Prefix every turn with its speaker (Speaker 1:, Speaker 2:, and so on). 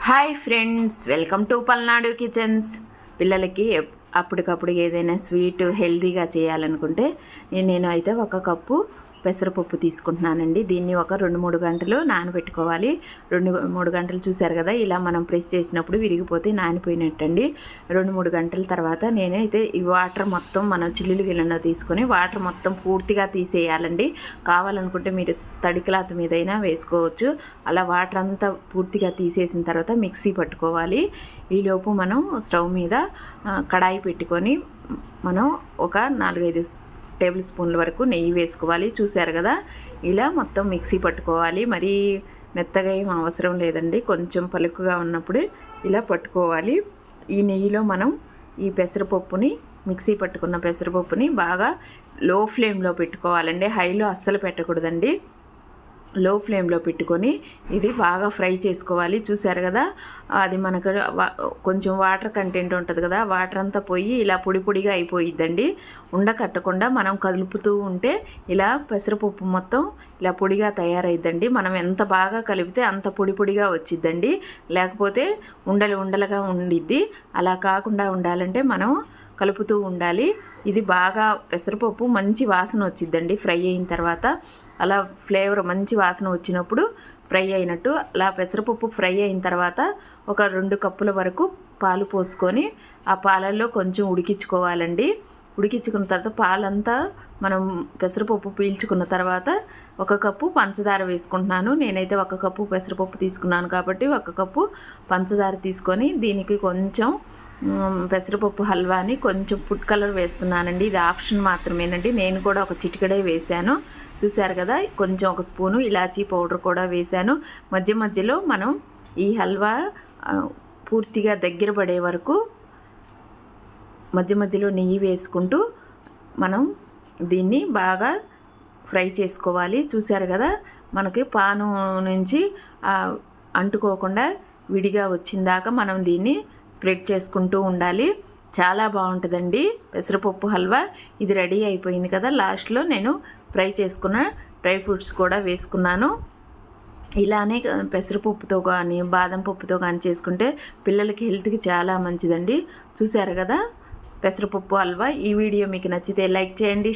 Speaker 1: Hi friends welcome to Palnadu kitchens పిల్లలకి అప్పటికప్పుడు ఏదైనా స్వీట్ హెల్తీగా చేయాలనుకుంటే నేను అయితే ఒక కప్పు పెసరపప్పు తీసుకుంటున్నానండి. దీన్ని ఒక రెండు మూడు గంటలు నానబెట్టుకోవాలి. రెండు మూడు గంటలు చూశారు కదా ఇలా మనం ప్రెస్ చేసినప్పుడు విరిగిపోతే నానిపోయినట్టండి. రెండు మూడు గంటల తర్వాత నేనైతే ఈ వాటర్ మొత్తం మనం చిల్లులు గిన్నెలో తీసుకొని వాటర్ మొత్తం పూర్తిగా తీసేయాలండి. కావాలనుకుంటే మీరు తడి క్లాత్ మీదైనా వేసుకోవచ్చు. అలా వాటర్ అంతా పూర్తిగా తీసేసిన తర్వాత మిక్సీ పట్టుకోవాలి. ఈలోపు మనం స్టవ్ మీద కడాయి పెట్టుకొని మనం ఒక నాలుగైదు టేబుల్ స్పూన్ల వరకు నెయ్యి వేసుకోవాలి. చూశారు కదా? ఇలా మొత్తం మిక్సీ పట్టుకోవాలి. మరీ మెత్తగా ఏం అవసరం లేదండి. కొంచెం పలుకుగా ఉన్నప్పుడు ఇలా పట్టుకోవాలి. ఈ నెయ్యిలో మనం ఈ పెసరపప్పుని మిక్సీ పట్టుకున్న పెసరపప్పుని బాగా లో ఫ్లేమ్లో పెట్టుకోవాలండి. హైలో అస్సలు పెట్టకూడదండి. లో ఫ్లేమ్లో పెట్టుకొని ఇది బాగా ఫ్రై చేసుకోవాలి. చూసారు కదా? అది మనకు కొంచెం వాటర్ కంటెంట్ ఉంటుంది కదా? వాటర్ అంతా పోయి ఇలా పొడి పొడిగా అయిపోయిద్దండి. ఉండ కట్టకుండా మనం కదులుపుతూ ఉంటే ఇలా పెసరపప్పు మొత్తం ఇలా పొడిగా తయారైద్దండి. మనం ఎంత బాగా కలిపితే అంత పొడి పొడిగా వచ్చిద్దండి. లేకపోతే ఉండలు ఉండలుగా ఉండిద్ది. అలా కాకుండా ఉండాలంటే మనం కలుపుతూ ఉండాలి. ఇది బాగా పెసరపప్పు మంచి వాసన వచ్చిద్దండి ఫ్రై అయిన తర్వాత. అలా ఫ్లేవర్ మంచి వాసన వచ్చినప్పుడు ఫ్రై అయినట్టు అలా పెసరపప్పు ఫ్రై అయిన తర్వాత ఒక రెండు కప్పుల వరకు పాలు పోసుకొని ఆ పాలల్లో కొంచెం ఉడికించుకోవాలండి. ఉడికించుకున్న తర్వాత పాలంతా మనం పెసరపప్పు పీల్చుకున్న తర్వాత ఒక కప్పు పంచదార వేసుకుంటున్నాను. నేనైతే ఒక కప్పు పెసరపప్పు తీసుకున్నాను కాబట్టి ఒక కప్పు పంచదార తీసుకొని దీనికి కొంచెం పెసరపప్పు హల్వాని కొంచెం ఫుడ్ కలర్ వేస్తున్నానండి. ఇది ఆప్షన్ మాత్రమేనండి. నేను కూడా ఒక చిటికడే వేశాను. చూశారు కదా కొంచెం ఒక స్పూను ఇలాచీ పౌడర్ కూడా వేశాను. మధ్య మధ్యలో మనం ఈ హల్వా పూర్తిగా దగ్గర పడే వరకు మధ్య మధ్యలో నెయ్యి వేసుకుంటూ మనం దీన్ని బాగా ఫ్రై చేసుకోవాలి. చూశారు కదా మనకి పాను నుంచి అంటుకోకుండా విడిగా వచ్చిందాక మనం దీన్ని స్ప్రెడ్ చేసుకుంటూ ఉండాలి. చాలా బాగుంటుందండి. పెసరపప్పు హల్వా ఇది రెడీ అయిపోయింది కదా. లాస్ట్లో నేను ఫ్రై చేసుకున్న డ్రై ఫ్రూట్స్ కూడా వేసుకున్నాను. ఇలానే పెసరపప్పుతో కానీ బాదం పప్పుతో కానీ చేసుకుంటే పిల్లలకి హెల్త్కి చాలా మంచిదండి. చూశారు కదా పెసరపప్పు హల్వా. ఈ వీడియో మీకు నచ్చితే లైక్ చేయండి